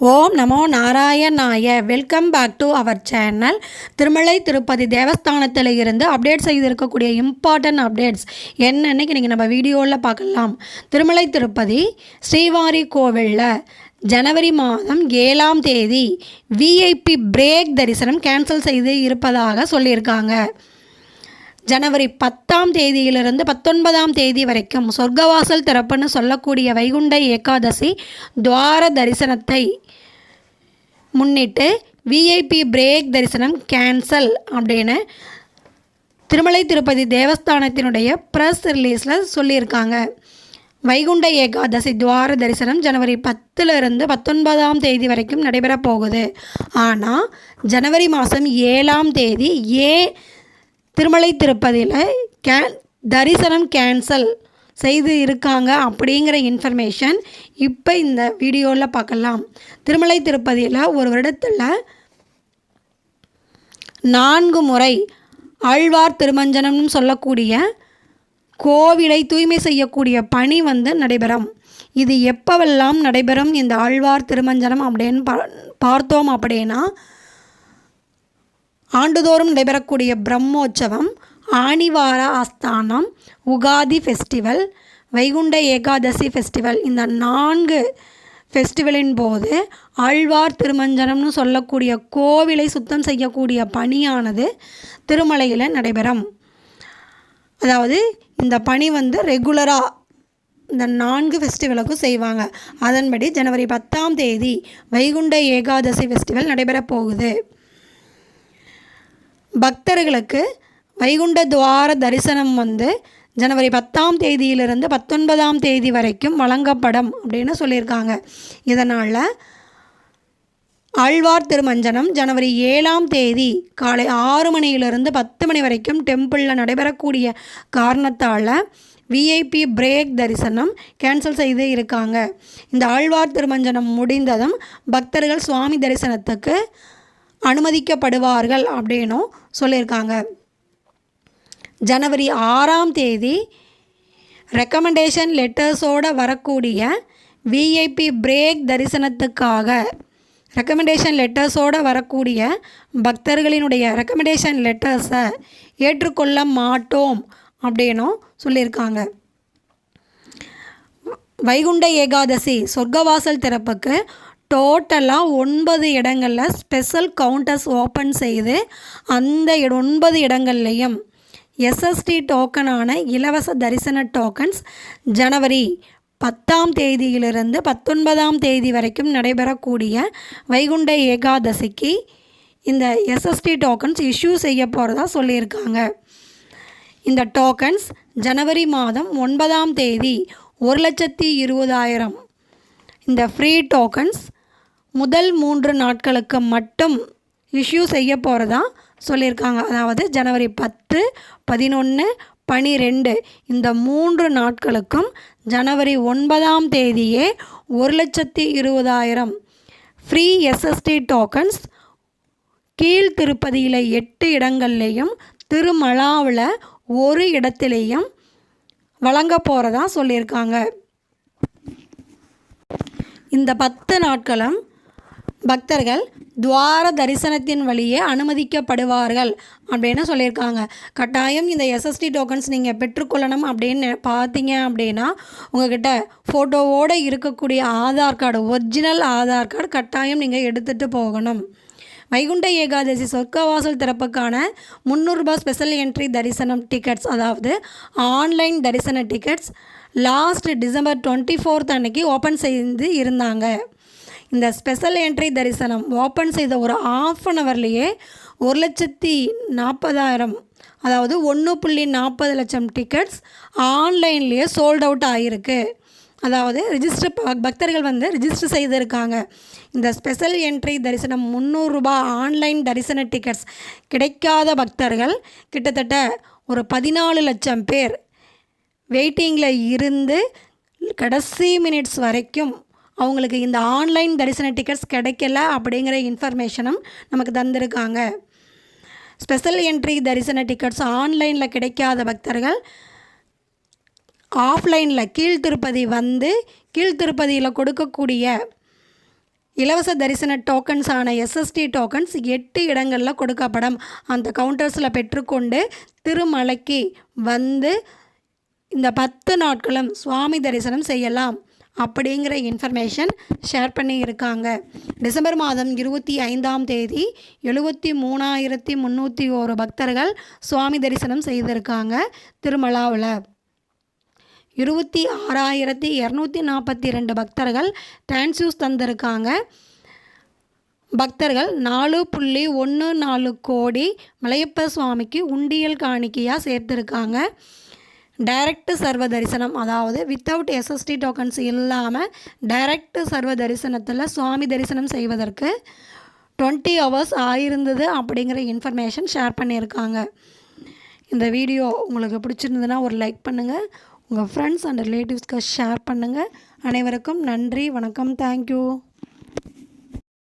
ஓம் நமோ நாராயணாய. Welcome back to our channel Tirumala Tirupati தேவஸ்தானத்தில் இருந்து அப்டேட் செய்திருக்கக்கூடிய இம்பார்ட்டன்ட் அப்டேட்ஸ் என்னன்னு இன்றைக்கி நம்ம வீடியோவில் பார்க்கலாம். திருமலை திருப்பதி ஸ்ரீவாரி கோவிலில் ஜனவரி மாதம் ஏழாம் தேதி விஐபி பிரேக் தரிசனம் கேன்சல் செய்து இருப்பதாக சொல்லியிருக்காங்க. ஜனவரி பத்தாம் தேதியிலிருந்து பத்தொன்பதாம் தேதி வரைக்கும் சொர்க்கவாசல் திறப்புன்னு சொல்லக்கூடிய வைகுண்ட ஏகாதசி துவார தரிசனத்தை முன்னிட்டு விஐபி பிரேக் தரிசனம் கேன்சல் அப்படின்னு திருமலை திருப்பதி தேவஸ்தானத்தினுடைய ப்ரெஸ் ரிலீஸில் சொல்லியிருக்காங்க. வைகுண்ட ஏகாதசி துவார தரிசனம் ஜனவரி பத்துலேருந்து பத்தொன்பதாம் தேதி வரைக்கும் நடைபெறப் போகுது. ஆனால் ஜனவரி மாதம் ஏழாம் தேதி ஏ திருமலை திருப்பதியில் கேன் தரிசனம் கேன்சல் செய்து இருக்காங்க அப்படிங்கிற இன்ஃபர்மேஷன் இப்போ இந்த வீடியோவில் பார்க்கலாம். திருமலை திருப்பதியில் ஒரு வருடத்தில் நான்கு முறை ஆழ்வார் திருமஞ்சனம்னு சொல்லக்கூடிய கோவிலை தூய்மை செய்யக்கூடிய பணி வந்து நடைபெறும். இது எப்போவெல்லாம் நடைபெறும் இந்த ஆழ்வார் திருமஞ்சனம் அப்படின்னு பா பார்த்தோம் அப்படின்னா ஆண்டுதோறும் நடைபெறக்கூடிய பிரம்மோற்சவம் ஆணிவார ஆஸ்தானம் உகாதி ஃபெஸ்டிவல் வைகுண்ட ஏகாதசி ஃபெஸ்டிவல் இந்த நான்கு ஃபெஸ்டிவலின் போது ஆழ்வார் திருமஞ்சனம்னு சொல்லக்கூடிய கோவிலை சுத்தம் செய்யக்கூடிய பணியானது திருமலையில் நடைபெறும். அதாவது இந்த பணி வந்து ரெகுலராக இந்த நான்கு ஃபெஸ்டிவலுக்கும் செய்வாங்க. அதன்படி ஜனவரி பத்தாம் தேதி வைகுண்ட ஏகாதசி ஃபெஸ்டிவல் நடைபெறப் போகுது. பக்தர்களுக்கு வைகுண்ட துவார தரிசனம் வந்து ஜனவரி பத்தாம் தேதியிலிருந்து பத்தொன்பதாம் தேதி வரைக்கும் வழங்கப்படும் அப்படின்னு சொல்லியிருக்காங்க. இதனால் ஆழ்வார் திருமஞ்சனம் ஜனவரி ஏழாம் தேதி காலை ஆறு மணியிலிருந்து பத்து மணி வரைக்கும் டெம்பிளில் நடைபெறக்கூடிய காரணத்தால் விஐபி பிரேக் தரிசனம் கேன்சல் செய்து இருக்காங்க. இந்த ஆழ்வார் திருமஞ்சனம் முடிந்ததும் பக்தர்கள் சுவாமி தரிசனத்துக்கு அனுமதிக்கப்படுவார்கள் அப்படின்னும் சொல்லியிருக்காங்க. ஜனவரி ஆறாம் தேதி ரெக்கமெண்டேஷன் லெட்டர்ஸோடு வரக்கூடிய விஐபி பிரேக் தரிசனத்துக்காக ரெக்கமெண்டேஷன் லெட்டர்ஸோடு வரக்கூடிய பக்தர்களினுடைய ரெக்கமெண்டேஷன் லெட்டர்ஸை ஏற்றுக்கொள்ள மாட்டோம் அப்படின்னும் சொல்லியிருக்காங்க. வைகுண்ட ஏகாதசி சொர்க்கவாசல் திறப்புக்கு டோட்டலாக ஒன்பது இடங்களில் ஸ்பெஷல் கவுண்டர்ஸ் ஓப்பன் செய்து அந்த ஒன்பது இடங்கள்லையும் எஸ்எஸ்டி டோக்கனான இலவச தரிசன டோக்கன்ஸ் ஜனவரி பத்தாம் தேதியிலிருந்து பத்தொன்பதாம் தேதி வரைக்கும் நடைபெறக்கூடிய வைகுண்ட ஏகாதசிக்கு இந்த எஸ்எஸ்டி டோக்கன்ஸ் இஷ்யூ செய்ய போகிறதா சொல்லியிருக்காங்க. இந்த டோக்கன்ஸ் ஜனவரி மாதம் ஒன்பதாம் தேதி ஒரு லட்சத்தி இருபதாயிரம். இந்த ஃப்ரீ டோக்கன்ஸ் முதல் மூன்று நாட்களுக்கு மட்டும் இஷ்யூ செய்ய போகிறதா சொல்லியிருக்காங்க. அதாவது ஜனவரி பத்து பதினொன்று பனிரெண்டு. இந்த மூன்று நாட்களுக்கும் ஜனவரி ஒன்பதாம் தேதியே ஒரு லட்சத்தி இருபதாயிரம் ஃப்ரீ எஸ்எஸ்டி டோக்கன்ஸ் கீழ் திருப்பதியில் எட்டு இடங்கள்லேயும் திருமலாவில் ஒரு இடத்துலையும் வழங்க போகிறதா சொல்லியிருக்காங்க. இந்த பத்து நாட்களும் பக்தர்கள் துவார தரிசனத்தின் வழியே அனுமதிக்கப்படுவார்கள் அப்படின்னு சொல்லியிருக்காங்க. கட்டாயம் இந்த எஸ்எஸ்டி டோக்கன்ஸ் நீங்கள் பெற்றுக்கொள்ளணும் அப்படின்னு பார்த்தீங்க அப்படின்னா உங்ககிட்ட ஃபோட்டோவோடு இருக்கக்கூடிய Aadhaar card original Aadhaar card கட்டாயம் நீங்கள் எடுத்துகிட்டு போகணும். வைகுண்ட ஏகாதசி சொர்க்கவாசல் திறப்புக்கான முந்நூறுரூபா ஸ்பெஷல் என்ட்ரி தரிசனம் டிக்கெட்ஸ் அதாவது ஆன்லைன் தரிசன tickets last December twenty fourth அன்னைக்கு ஓப்பன் செய்து இருந்தாங்க. இந்த ஸ்பெஷல் என்ட்ரி தரிசனம் ஓப்பன் செய்த ஒரு ஆஃப் அன் ஹவர்லேயே ஒரு லட்சத்தி நாற்பதாயிரம் அதாவது ஒன்று புள்ளி நாற்பது லட்சம் டிக்கெட்ஸ் ஆன்லைன்லேயே சோல்ட் அவுட் ஆகிருக்கு அதாவது ரிஜிஸ்டர் பக்தர்கள் வந்து ரிஜிஸ்டர் செய்திருக்காங்க. இந்த ஸ்பெஷல் என்ட்ரி தரிசனம் முந்நூறுரூபா ஆன்லைன் தரிசன டிக்கெட்ஸ் கிடைக்காத பக்தர்கள் கிட்டத்தட்ட ஒரு பதினாலு லட்சம் பேர் வெயிட்டிங்கில் இருந்து கடைசி மினிட்ஸ் வரைக்கும் அவங்களுக்கு இந்த ஆன்லைன் தரிசன டிக்கெட்ஸ் கிடைக்கல அப்படிங்கிற இன்ஃபர்மேஷனும் நமக்கு தந்திருக்காங்க. ஸ்பெஷல் என்ட்ரி தரிசன டிக்கெட்ஸ் ஆன்லைனில் கிடைக்காத பக்தர்கள் ஆஃப்லைனில் கீழ்த்திருப்பதி வந்து கீழ்த்திருப்பதியில் கொடுக்கக்கூடிய இலவச தரிசன டோக்கன்ஸான எஸ்எஸ்டி டோக்கன்ஸ் எட்டு இடங்களில் கொடுக்கப்படும். அந்த கவுண்டர்ஸில் பெற்றுக்கொண்டு திருமலைக்கு வந்து இந்த பத்து நாட்களும் சுவாமி தரிசனம் செய்யலாம். அப்படிங்கிற இன்ஃபர்மேஷன் ஷேர் பண்ணியிருக்காங்க. டிசம்பர் மாதம் இருபத்தி ஐந்தாம் தேதி எழுபத்தி மூணாயிரத்தி முந்நூற்றி ஒரு பக்தர்கள் சுவாமி தரிசனம் செய்திருக்காங்க திருமலாவில். இருபத்தி ஆறாயிரத்தி இரநூத்தி நாற்பத்தி ரெண்டு பக்தர்கள் டிரான்ஸ்யூஸ் தந்திருக்காங்க. பக்தர்கள் நாலு புள்ளி ஒன்று நாலு கோடி மலையப்ப சுவாமிக்கு உண்டியல் காணிக்கையாக சேர்த்துருக்காங்க. டைரக்ட் சர்வ தரிசனம் அதாவது வித்தவுட் எஸ்எஸ்டி டோக்கன்ஸ் இல்லாமல் டைரக்ட் சர்வ தரிசனத்தில் சுவாமி தரிசனம் செய்வதற்கு டுவெண்ட்டி ஹவர்ஸ் ஆயிருந்தது அப்படிங்கிற இன்ஃபர்மேஷன் ஷேர் பண்ணியிருக்காங்க. இந்த வீடியோ உங்களுக்கு பிடிச்சிருந்ததுன்னா ஒரு லைக் பண்ணுங்கள் உங்கள் ஃப்ரெண்ட்ஸ் அண்ட் ரிலேட்டிவ்ஸ்க்கு ஷேர் பண்ணுங்கள் அனைவருக்கும் நன்றி வணக்கம் தேங்க்யூ